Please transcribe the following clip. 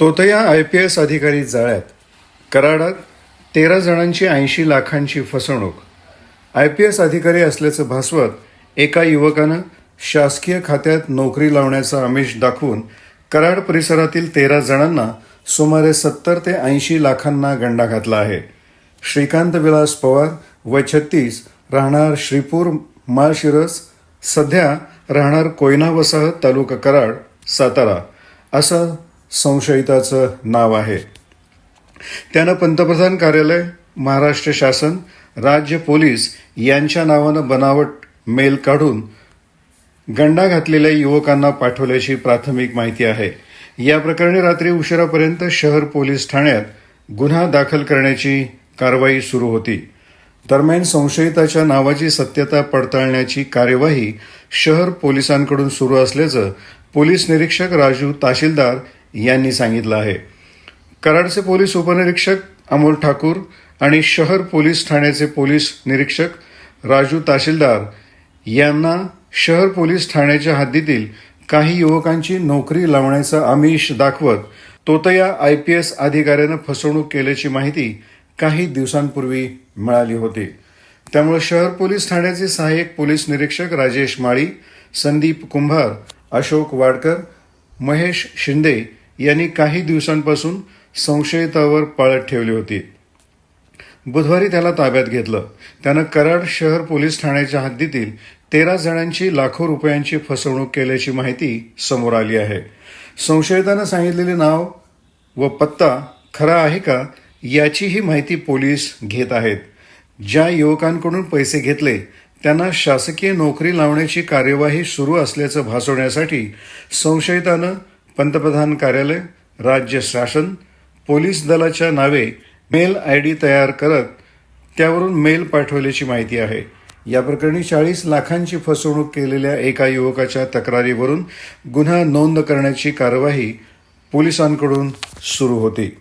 तोतया I P S अधिकारी जाळ्यात. कराडात तेरा जणांची ऐंशी लाखांची फसवणूक. आय पी एस अधिकारी असल्याचं भासवत एका युवकानं शासकीय खात्यात नोकरी लावण्याचा आमिष दाखवून कराड परिसरातील तेरा जणांना सुमारे सत्तर ते ऐंशी लाखांना गंडा घातला आहे. श्रीकांत विलास पवार वय छत्तीस राहणार श्रीपूर माळशिरस सध्या राहणार कोयना वसाहत तालुका कराड सातारा. असं संशयिताचं नाव आहे. त्यानं पंतप्रधान कार्यालय महाराष्ट्र शासन राज्य पोलीस यांच्या नावानं बनावट मेल काढून गंडा घातलेल्या युवकांना पाठवल्याची प्राथमिक माहिती आहे. या प्रकरणी रात्री उशिरापर्यंत शहर पोलीस ठाण्यात गुन्हा दाखल करण्याची कारवाई सुरू होती. दरम्यान संशयिताच्या नावाची सत्यता पडताळण्याची कार्यवाही शहर पोलिसांकडून सुरू असल्याचं पोलीस निरीक्षक राजू ताशिलदार यांनी सांगितलं आहे. कराडचे पोलीस उपनिरीक्षक अमोल ठाकूर आणि शहर पोलीस ठाण्याचे पोलीस निरीक्षक राजू तहसीलदार यांना शहर पोलीस ठाण्याच्या हद्दीतील काही युवकांची नोकरी लावण्याचं आमिष दाखवत तोतया आय पी एस अधिकाऱ्यानं फसवणूक केल्याची माहिती काही दिवसांपूर्वी मिळाली होती. त्यामुळे शहर पोलीस ठाण्याचे सहाय्यक पोलीस निरीक्षक राजेश माळी संदीप कुंभार अशोक वाडकर महेश शिंदे यांनी काही दिवसांपासून संशयितावर पाळत ठेवली होती. बुधवारी त्याला ताब्यात घेतलं. त्यानं कराड शहर पोलीस ठाण्याच्या हद्दीतील तेरा जणांची लाखो रुपयांची फसवणूक केल्याची माहिती समोर आली आहे. संशयितानं सांगितलेले नाव व पत्ता खरा आहे का याचीही माहिती पोलीस घेत आहेत. ज्या युवकांकडून पैसे घेतले त्यांना शासकीय नोकरी लावण्याची कार्यवाही सुरू असल्याचं भासवण्यासाठी संशयितानं पंतप्रधान कार्यालय राज्य शासन पोलीस दलाच्या नावे मेल आय डी तयार करत त्यावरून मेल पाठवल्याची माहिती आहे. या प्रकरणी चाळीस लाखांची फसवणूक केलेल्या एका युवकाच्या तक्रारीवरून गुन्हा नोंद करण्याची कारवाई पोलिसांकडून सुरू होती.